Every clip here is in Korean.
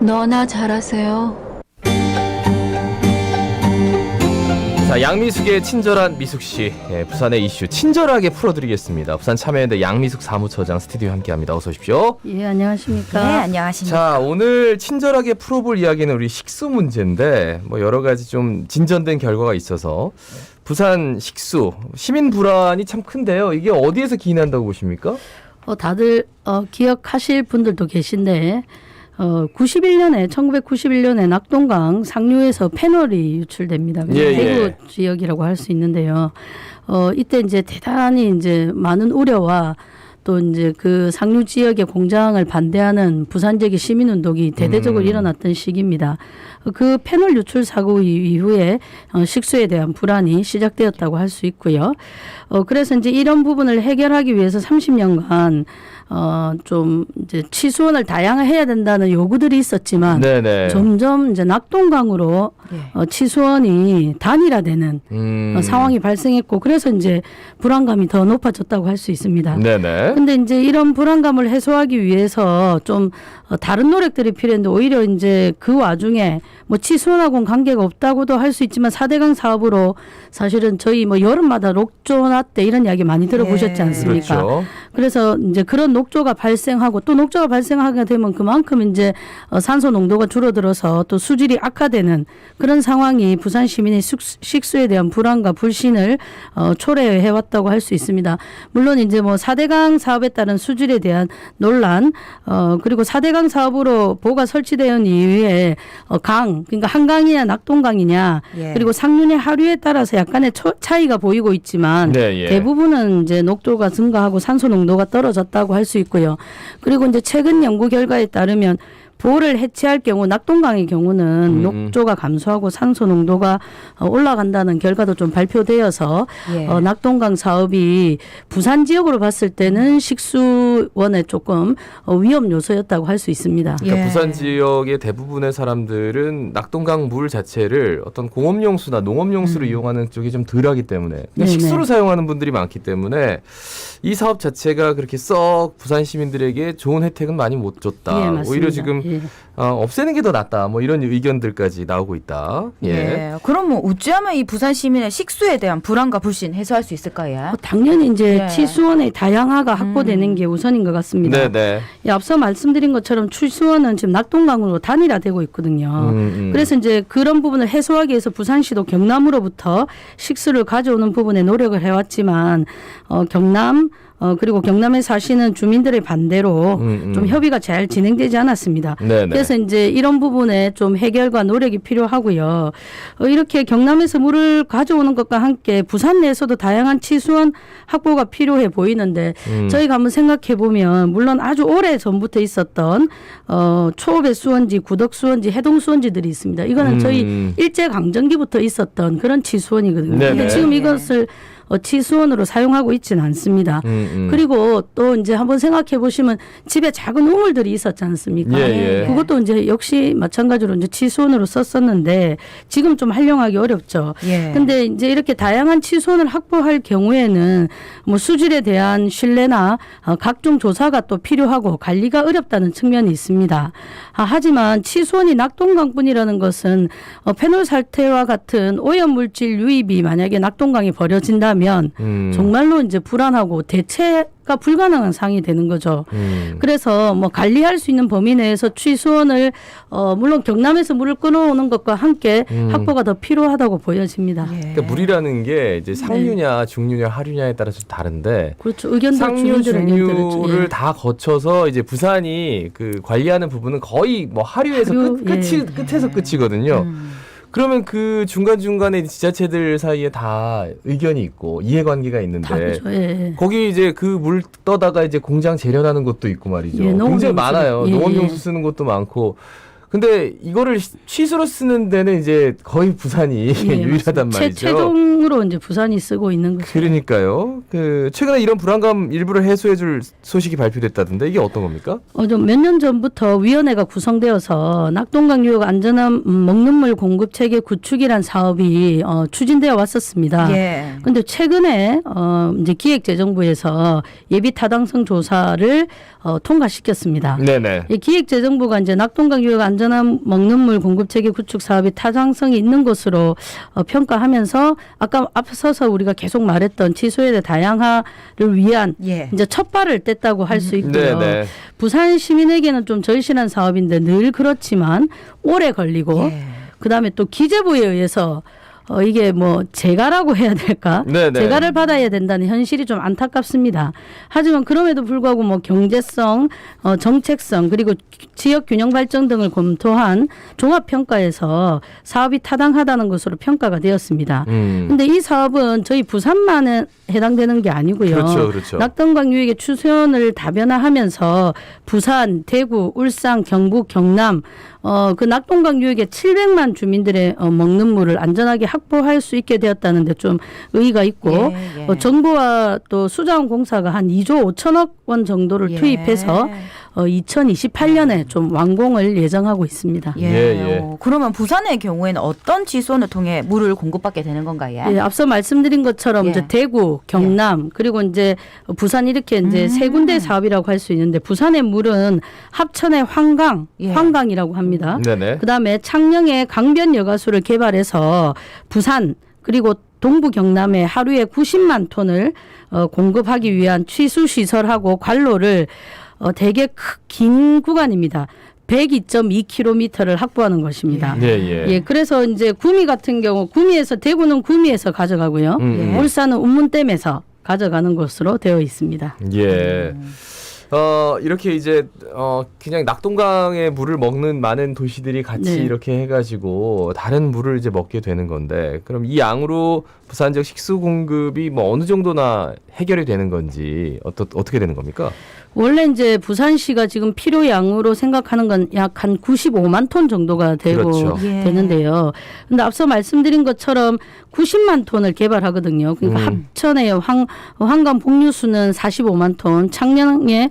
너나 잘하세요. 자, 양미숙의 친절한 미숙 씨, 예, 부산의 이슈 친절하게 풀어드리겠습니다. 부산 참여연대 양미숙 사무처장 스튜디오 함께합니다. 어서 오십시오. 예, 안녕하십니까. 네, 안녕하십니까. 자, 오늘 친절하게 풀어볼 이야기는 우리 식수 문제인데 뭐 여러 가지 좀 진전된 결과가 있어서 부산 식수 시민 불안이 참 큰데요. 이게 어디에서 기인한다고 보십니까? 어, 다들 어, 기억하실 분들도 계신데 어, 91년에 1991년에 낙동강 상류에서 패널이 유출됩니다. 예, 대구 예. 지역이라고 할 수 있는데요. 어, 이때 이제 대단히 이제 많은 우려와 또 이제 그 상류 지역의 공장을 반대하는 부산 지역의 시민 운동이 대대적으로 음. 일어났던 시기입니다. 어, 그 패널 유출 사고 이- 이후에 어, 식수에 대한 불안이 시작되었다고 할 수 있고요. 어, 그래서 이제 이런 부분을 해결하기 위해서 30년간 어, 좀 이제 취수원을 다양화해야 된다는 요구들이 있었지만 네네. 점점 이제 낙동강으로 예. 어, 치수원이 단일화되는 음. 어, 상황이 발생했고 그래서 이제 불안감이 더 높아졌다고 할 수 있습니다. 네네. 근데 이제 이런 불안감을 해소하기 위해서 좀 어, 다른 노력들이 필요했는데 오히려 이제 그 와중에 뭐 치수원하고는 관계가 없다고도 할 수 있지만 사대강 사업으로 사실은 저희 뭐 여름마다 녹조나 때 이런 이야기 많이 들어보셨지 예. 않습니까? 그렇죠. 그래서 이제 그런 녹조가 발생하고 또 녹조가 발생하게 되면 그만큼 이제 어, 산소 농도가 줄어들어서 또 수질이 악화되는 그런 상황이 부산 시민의 숙- 식수에 대한 불안과 불신을 어, 초래해 왔다고 할 수 있습니다. 물론 이제 뭐 4대강 사업에 따른 수질에 대한 논란 어, 그리고 4대강 사업으로 보가 설치된 이후에 어, 강 그러니까 한강이냐 낙동강이냐 예. 그리고 상륜의 하류에 따라서 약간의 초- 차이가 보이고 있지만 네, 예. 대부분은 이제 녹조가 증가하고 산소 농도가 떨어졌다고 할 수 있고요. 그리고 이제 최근 연구 결과에 따르면 보를 해체할 경우 낙동강의 경우는 음. 녹조가 감소하고 산소 농도가 어, 올라간다는 결과도 좀 발표되어서 예. 어, 낙동강 사업이 부산 지역으로 봤을 때는 식수원에 조금 어, 위험 요소였다고 할 수 있습니다. 그러니까 예. 부산 지역의 대부분의 사람들은 낙동강 물 자체를 어떤 공업용수나 농업용수로 이용하는 쪽이 좀 덜하기 때문에 그냥 음. 네네. 식수로 사용하는 분들이 많기 때문에 이 사업 자체가 그렇게 썩 부산 시민들에게 좋은 혜택은 많이 못 줬다. 예, 맞습니다. 오히려 지금 예. 어, 없애는 게 더 낫다. 뭐 이런 의견들까지 나오고 있다. 예. 예. 그럼 뭐 어찌하면 이 부산 시민의 식수에 대한 불안과 불신 해소할 수 있을까요? 어, 당연히 이제 예. 치수원의 다양화가 확보되는 음. 게 우선인 것 같습니다. 네네. 예, 앞서 말씀드린 것처럼 출수원은 지금 낙동강으로 단일화되고 있거든요. 음, 음. 그래서 이제 그런 부분을 해소하기 위해서 부산시도 경남으로부터 식수를 가져오는 부분에 노력을 해왔지만 어, 경남 어, 그리고 경남에 사시는 주민들의 반대로 음, 음. 좀 협의가 잘 진행되지 않았습니다. 네네. 그래서 이제 이런 부분에 좀 해결과 노력이 필요하고요. 어, 이렇게 경남에서 물을 가져오는 것과 함께 부산 내에서도 다양한 치수원 확보가 필요해 보이는데 음. 저희가 한번 생각해 보면 물론 아주 오래 전부터 있었던 어, 초배 수원지, 구덕 수원지, 해동 수원지들이 있습니다. 이거는 음. 저희 일제 강점기부터 있었던 그런 치수원이거든요. 네네. 근데 지금 예. 이것을 어, 치수원으로 사용하고 있지는 않습니다. 음, 음. 그리고 또 이제 한번 생각해 보시면 집에 작은 우물들이 있었지 않습니까? 예, 예. 그것도 이제 역시 마찬가지로 이제 치수원으로 썼었는데 지금 좀 활용하기 어렵죠. 예. 근데 이제 이렇게 다양한 치수원을 확보할 경우에는 뭐 수질에 대한 신뢰나 어, 각종 조사가 또 필요하고 관리가 어렵다는 측면이 있습니다. 아, 하지만 치수원이 낙동강뿐이라는 것은 어, 페놀 살태와 같은 오염 물질 유입이 만약에 낙동강에 버려진다면 음. 정말로 이제 불안하고 대체가 불가능한 상황이 되는 거죠. 음. 그래서 뭐 관리할 수 있는 범위 내에서 취수원을 어 물론 경남에서 물을 끊어오는 것과 함께 음. 확보가 더 필요하다고 보여집니다. 예. 그러니까 물이라는 게 이제 네. 상류냐 중류냐 하류냐에 따라서 다른데 그렇죠. 의견도 상류 중류를 예. 다 거쳐서 이제 부산이 그 관리하는 부분은 거의 뭐 하류에서 하류, 끝, 끝이 예. 끝에서 끝이거든요. 음. 그러면 그 중간 중간에 지자체들 사이에 다 의견이 있고 이해관계가 있는데 다 그죠. 예. 거기 이제 그 물 떠다가 이제 공장 재련하는 것도 있고 말이죠. 예. 굉장히 많아요. 예, 농업용수 예. 쓰는 것도 많고. 근데 이거를 시- 취수로 쓰는 데는 이제 거의 부산이 예, 유일하단 맞습니다. 말이죠. 최, 최종으로 이제 부산이 쓰고 있는 거죠. 그러니까요. 그 최근에 이런 불안감 일부를 해소해줄 소식이 발표됐다던데 이게 어떤 겁니까? 어, 좀몇년 전부터 위원회가 구성되어서 낙동강 유역 안전한 음, 먹는 물 공급 체계 구축이란 사업이 어, 추진되어 왔었습니다. 예. 근데 최근에 어 이제 기획재정부에서 예비 타당성 조사를 어 통과시켰습니다. 네네. 이 기획재정부가 이제 낙동강 유역 안전 안전한 먹는 물 공급 체계 구축 사업이 타당성이 있는 것으로 어, 평가하면서 아까 앞서서 우리가 계속 말했던 취소에 대한 다양화를 위한 예. 이제 첫 발을 뗐다고 할 수 있고요. 네, 네. 부산 시민에게는 좀 절실한 사업인데 늘 그렇지만 오래 걸리고 예. 그다음에 또 기재부에 의해서 어 이게 뭐 재가라고 해야 될까? 네, 네. 재가를 받아야 된다는 현실이 좀 안타깝습니다. 하지만 그럼에도 불구하고 뭐 경제성, 어 정책성 그리고 지역 균형 발전 등을 검토한 종합 평가에서 사업이 타당하다는 것으로 평가가 되었습니다. 음. 근데 이 사업은 저희 부산만에 해당되는 게 아니고요. 그렇죠, 그렇죠. 낙동강 유역의 추선을 다변화하면서 부산, 대구, 울산, 경북, 경남 어, 그 낙동강 유역의 700만 주민들의 어, 먹는 물을 안전하게 확보할 수 있게 되었다는 데 좀 의의가 있고 예, 예. 어, 정부와 또 수자원공사가 한 2조 5천억 원 정도를 예. 투입해서 어, 2028년에 좀 완공을 예정하고 있습니다. 예. 예, 예. 어, 그러면 부산의 경우에는 어떤 지소를 통해 물을 공급받게 되는 건가요? 예, 앞서 말씀드린 것처럼 예. 이제 대구, 경남 그리고 이제 부산 이렇게 이제 음. 세 군데 사업이라고 할 수 있는데 부산의 물은 합천의 황강, 예. 황강이라고 합니다. 네네. 그다음에 창녕의 강변 여가수를 개발해서 부산 그리고 동부 경남에 하루에 90만 톤을 어, 공급하기 위한 취수 시설하고 관로를 어, 되게 크- 긴 구간입니다. 102.2km를 확보하는 것입니다. 예, 예. 예, 그래서 이제 구미 같은 경우 구미에서 대구는 구미에서 가져가고요. 음, 예. 울산은 운문댐에서 가져가는 것으로 되어 있습니다. 예. 어, 이렇게 이제, 어, 그냥 낙동강의 물을 먹는 많은 도시들이 같이 네. 이렇게 해가지고 다른 물을 이제 먹게 되는 건데, 그럼 이 양으로 부산 지역 식수 공급이 뭐 어느 정도나 해결이 되는 건지, 어떠, 어떻게 되는 겁니까? 원래 이제 부산시가 지금 필요량으로 생각하는 건 약 한 95만 톤 정도가 되고 그렇죠. 예. 되는데요. 근데 앞서 말씀드린 것처럼 90만 톤을 개발하거든요. 그러니까 음. 합천의 황, 황강 복류수는 45만 톤, 창녕의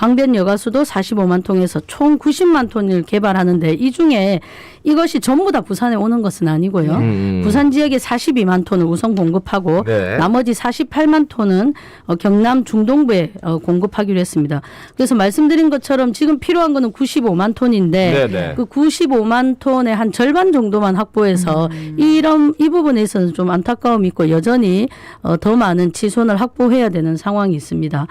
강변 여가수도 45만 톤에서 총 90만 톤을 개발하는데 이 중에 이것이 전부 다 부산에 오는 것은 아니고요. 음. 부산 지역에 42만 톤을 우선 공급하고 네. 나머지 48만 톤은 어, 경남 중동부에 어, 공급하기로 했습니다. 그래서 말씀드린 것처럼 지금 필요한 거는 95만 톤인데 네네. 그 95만 톤의 한 절반 정도만 확보해서 이런 이 부분에 있어서는 좀 안타까움이 있고 여전히 어, 더 많은 지손을 확보해야 되는 상황이 있습니다.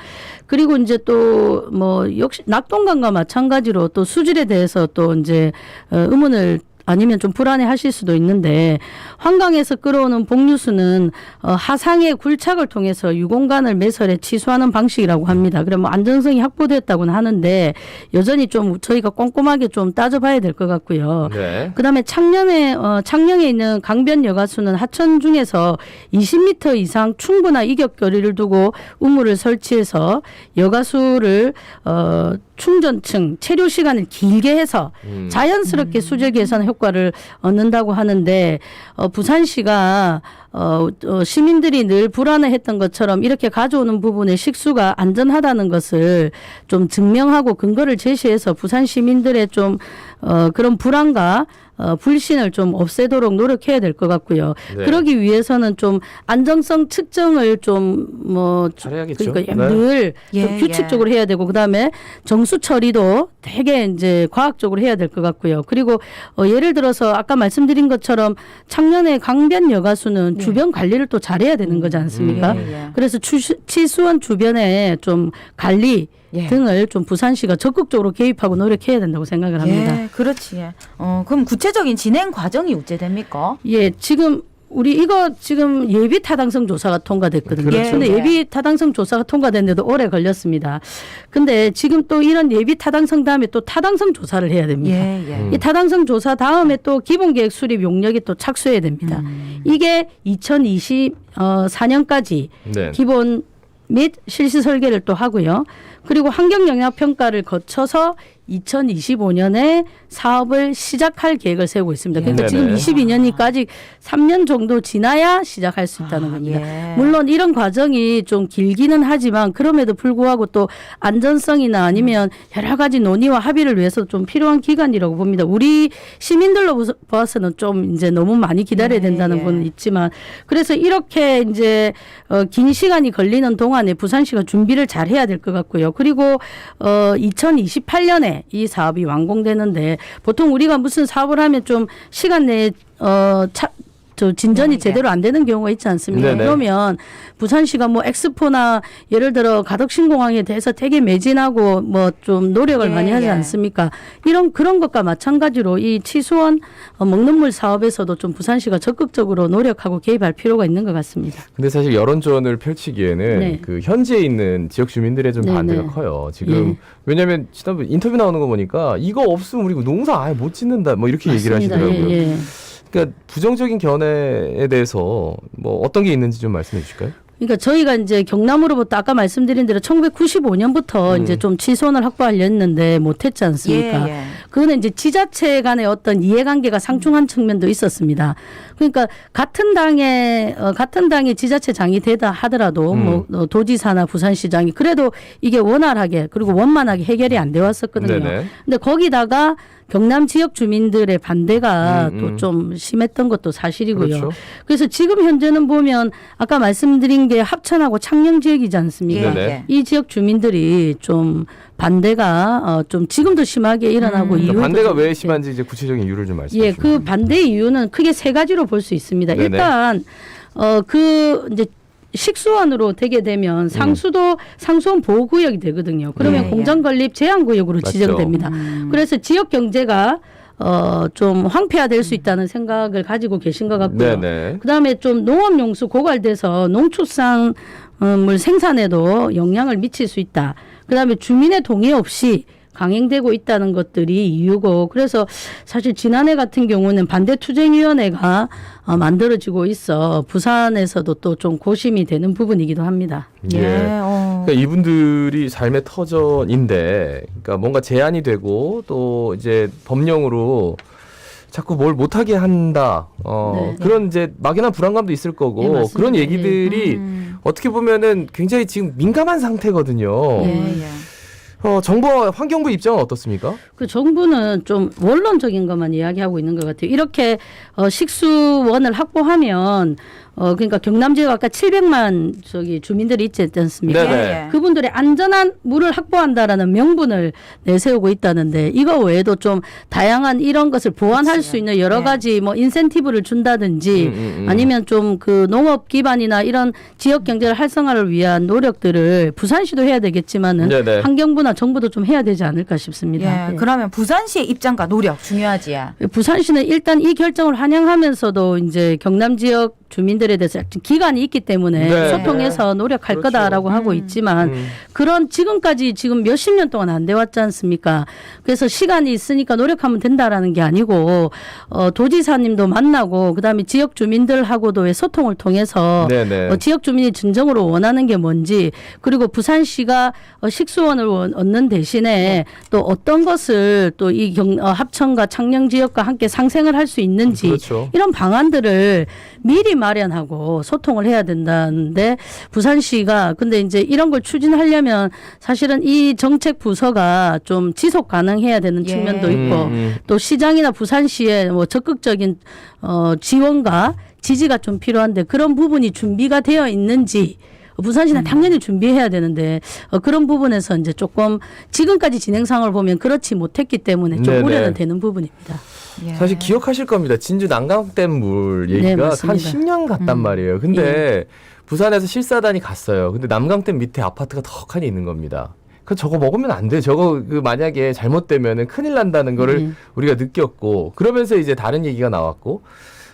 그리고 이제 또뭐 역시 낙동강과 마찬가지로 또 수질에 대해서 또 이제 어, 의문을 아니면 좀 불안해 하실 수도 있는데 한강에서 끌어오는 복류수는 어, 하상의 굴착을 통해서 유공간을 매설해 치수하는 방식이라고 합니다. 뭐 안전성이 확보됐다고는 하는데 여전히 좀 저희가 꼼꼼하게 좀 따져봐야 될 것 같고요. 네. 그다음에 창녕에 어, 창녕에 있는 강변 여가수는 하천 중에서 20m 이상 충분한 이격 거리를 두고 우물을 설치해서 여가수를 어, 충전층 체류 시간을 길게 해서 음. 자연스럽게 수질 개선 효과 를 얻는다고 하는데 어, 부산시가 어, 어, 시민들이 늘 불안해했던 것처럼 이렇게 가져오는 부분에 식수가 안전하다는 것을 좀 증명하고 근거를 제시해서 부산 시민들의 좀 어, 그런 불안과 어, 불신을 좀 없애도록 노력해야 될 것 같고요. 네. 그러기 위해서는 좀 안정성 측정을 좀뭐 잘해야겠죠. 그러니까 네. 늘 예, 좀 규칙적으로 해야 되고 그다음에 정수 처리도 되게 이제 과학적으로 해야 될 것 같고요. 그리고 어, 예를 들어서 아까 말씀드린 것처럼 작년에 강변 여가수는 네. 주변 관리를 또 잘해야 되는 거지 않습니까? 음. 예, 예. 그래서 추, 치수원 주변에 좀 관리 예. 등을 좀 부산시가 적극적으로 개입하고 노력해야 된다고 생각을 합니다. 예, 그렇지. 예. 어, 그럼 구체적인 진행 과정이 어째 됩니까? 예, 지금 우리 이거 지금 예비 타당성 조사가 통과됐거든요. 그렇죠. 근데 예. 예비 타당성 조사가 통과됐는데도 오래 걸렸습니다. 근데 지금 또 이런 예비 타당성 다음에 또 타당성 조사를 해야 됩니다. 예, 예. 음. 이 타당성 조사 다음에 또 기본 계획 수립 용역이 또 착수해야 됩니다. 음. 이게 2024년까지 네. 기본 및 실시 설계를 또 하고요. 그리고 환경 영향 평가를 거쳐서 2025년에 사업을 시작할 계획을 세우고 있습니다. 그러니까 네네. 지금 22년이니까 아직 3년 정도 지나야 시작할 수 있다는 아, 겁니다. 예. 물론 이런 과정이 좀 길기는 하지만 그럼에도 불구하고 또 안전성이나 아니면 여러 가지 논의와 합의를 위해서 좀 필요한 기간이라고 봅니다. 우리 시민들로 보아서는 좀 이제 너무 많이 기다려야 예, 된다는 예. 부분은 있지만 그래서 이렇게 이제 어, 긴 시간이 걸리는 동안에 부산시가 준비를 잘 해야 될 것 같고요. 그리고 어, 2028년에 이 사업이 완공되는데 보통 우리가 무슨 사업을 하면 좀 시간 내에 어 차, 저 진전이 네, 제대로 안 되는 경우가 있지 않습니까? 네네. 그러면 부산시가 뭐 엑스포나 예를 들어 가덕신공항에 대해서 되게 매진하고 뭐 좀 노력을 예, 많이 하지 예. 않습니까? 이런 그런 것과 마찬가지로 이 치수원 어, 먹는 물 사업에서도 좀 부산시가 적극적으로 노력하고 개입할 필요가 있는 것 같습니다. 근데 사실 여론전을 펼치기에는 네. 그 현지에 있는 지역 주민들의 좀 네, 반대가 네. 커요. 지금 예. 왜냐하면 지난번 인터뷰 나오는 거 보니까 이거 없으면 우리 농사 아예 못 짓는다 뭐 이렇게 얘기를 맞습니다. 하시더라고요. 예, 예. 그러니까 부정적인 견해에 대해서 뭐 어떤 게 있는지 좀 말씀해 주실까요? 그러니까 저희가 이제 경남으로부터 아까 말씀드린 대로 1995년부터 음. 이제 좀 치손을 확보하려 했는데 못했지 않습니까? 예, 예. 그거는 이제 지자체 간의 어떤 이해관계가 상충한 측면도 있었습니다. 그러니까 같은 당의 어, 같은 당의 지자체장이 되다 하더라도 음. 뭐 어, 도지사나 부산시장이 그래도 이게 원활하게 그리고 원만하게 해결이 안. 네네. 근데 거기다가 경남 지역 주민들의 반대가 음, 음. 또좀 심했던 것도 사실이고요. 그렇죠. 그래서 지금 현재는 보면 아까 말씀드린 게 합천하고 창녕 지역이지 않습니까? 네네. 예. 이 지역 주민들이 좀 반대가 어, 좀 지금도 심하게 일어나고 음. 그러니까 반대가 좀왜 이렇게 심한지 이제 구체적인 이유를 좀 말씀해 예, 주시면. 그 반대의 이유는 크게 세 가지로 볼 수 있습니다. 네네. 일단 어 그 이제 식수원으로 되게 되면 상수도 상수원 보호구역이 되거든요. 그러면 예, 예. 공정 건립 제한 구역으로 맞죠. 지정됩니다. 음. 그래서 지역 경제가 어 좀 황폐화될 수 있다는 생각을 가지고 계신 것 같고요. 네네. 그다음에 좀 농업용수 고갈돼서 농축산물 생산에도 영향을 미칠 수 있다. 그다음에 주민의 동의 없이 강행되고 있다는 것들이 이유고 그래서 사실 지난해 같은 경우는 반대 투쟁위원회가 어, 만들어지고 있어 부산에서도 또 좀 고심이 되는 부분이기도 합니다. 예. 예. 어. 그러니까 이분들이 삶의 터전인데, 그러니까 뭔가 제한이 되고 또 이제 법령으로 자꾸 뭘 못하게 한다. 어, 네. 그런 이제 막연한 불안감도 있을 거고 네. 그런 예. 얘기들이 음. 어떻게 보면은 굉장히 지금 민감한 상태거든요. 네. 예, 예. 어, 정부와 환경부 입장은 어떻습니까? 그 정부는 좀 원론적인 것만 이야기하고 있는 것 같아요. 이렇게 어, 식수원을 확보하면 어 그러니까 경남 지역 아까 700만 저기 주민들이 있지 않습니까? 네네. 예, 예. 그분들의 안전한 물을 확보한다라는 명분을 내세우고 있다는데 이거 외에도 좀 다양한 이런 것을 보완할 그치. 수 있는 여러 네. 가지 뭐 인센티브를 준다든지 음, 음, 음. 아니면 좀 그 농업 기반이나 이런 지역 경제를 활성화를 위한 노력들을 부산시도 해야 되겠지만은 네네. 환경부나 정부도 좀 해야 되지 않을까 싶습니다. 예. 예. 그러면 부산시의 입장과 노력 중요하지. 부산시는 일단 이 결정을 환영하면서도 이제 경남 지역 주민들에 대해서 약간 기간이 있기 때문에 네. 소통해서 노력할 그렇죠. 거다라고 하고 음. 있지만 음. 그런 지금까지 지금 몇십 년 동안 안 돼 왔지 않습니까? 그래서 시간이 있으니까 노력하면 된다라는 게 아니고 어 도지사님도 만나고 그다음에 지역 주민들하고도의 소통을 통해서 네네. 어, 지역 주민이 진정으로 원하는 게 뭔지 그리고 부산시가 어, 식수원을 원- 얻는 대신에 또 어떤 것을 또이경 어, 합천과 창녕 지역과 함께 상생을 할 수 있는지 그렇죠. 이런 방안들을 미리 마련하고 소통을 해야 된다는데 부산시가 근데 이제 이런 걸 추진하려면 사실은 이 정책 부서가 좀 지속 가능해야 되는 예. 측면도 있고 음, 음. 또 시장이나 부산시의 뭐 적극적인 어 지원과 지지가 좀 필요한데 그런 부분이 준비가 되어 있는지 어, 부산시는 당연히 준비해야 되는데 어, 그런 부분에서 이제 조금 지금까지 진행 상황을 보면 그렇지 못했기 때문에 좀 네네. 우려는 되는 부분입니다. 예. 사실 기억하실 겁니다. 진주 난강댐 물 얘기가 네, 한 맞습니다. 10년 갔단 음. 말이에요. 근데 부산에서 실사단이 갔어요. 근데 남강댐 밑에 아파트가 덕하니 있는 겁니다. 그 저거 먹으면 안 돼. 저거 그 만약에 잘못되면은 큰일 난다는 거를 음. 우리가 느꼈고 그러면서 이제 다른 얘기가 나왔고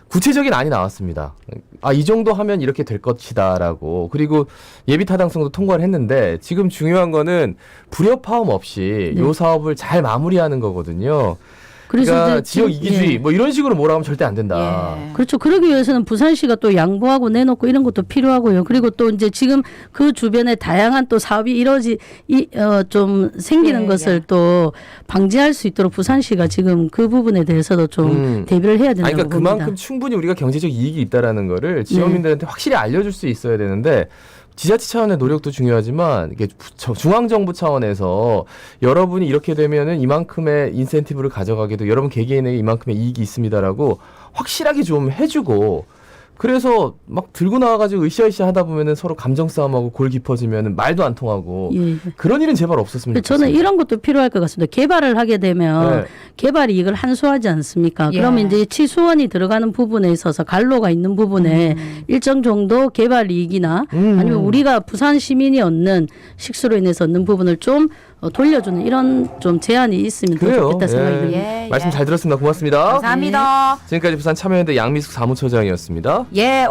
구체적인 안이 나왔습니다. 아, 이 정도 하면 이렇게 될 것이다라고. 그리고 예비 타당성도 통과를 했는데 지금 중요한 거는 불협화음 없이 네. 요 사업을 잘 마무리하는 거거든요. 그래서 그러니까 이제 지역 지- 이기주의 예. 뭐 이런 식으로 몰아가면 절대 안 된다. 예. 그렇죠. 그러기 위해서는 부산시가 또 양보하고 내놓고 이런 것도 필요하고요. 그리고 또 이제 지금 그 주변에 다양한 또 사업이 이루어지 이어좀 생기는 예, 것을 예. 또 방지할 수 있도록 부산시가 지금 그 부분에 대해서도 좀 음. 대비를 해야 된다고 아니, 그러니까 봅니다. 그만큼 충분히 우리가 경제적 이익이 있다라는 거를 지역민들한테 확실히 알려줄 수 있어야 되는데 지자체 차원의 노력도 중요하지만 이게 부- 저- 중앙 정부 차원에서 여러분이 이렇게 되면은 이만큼의 인센티브를 가져가게도 여러분 개개인에게 이만큼의 이익이 있습니다라고 확실하게 좀 해주고 그래서 막 들고 나와가지고 으쌰으쌰 하다 보면은 서로 감정 싸움하고 골 깊어지면은 말도 안 통하고 예. 예. 그런 일은 제발 없었으면 좋겠어요. 저는 이런 것도 필요할 것 같습니다. 개발을 하게 되면 네. 개발 이익을 한수하지 않습니까? 예. 그러면 이제 치수원이 들어가는 부분에 있어서 갈로가 있는 부분에 일정 정도 개발 이익이나 음. 아니면 우리가 부산 시민이 얻는 식수로 인해서 얻는 부분을 좀 어, 돌려주는 이런 좀 제안이 있으면 더 그래요. 좋겠다 생각이 예. 듭니다. 예, 말씀 예. 잘 들었습니다. 고맙습니다. 감사합니다. 지금까지 부산 참여연대 양미숙 사무처장이었습니다. 예.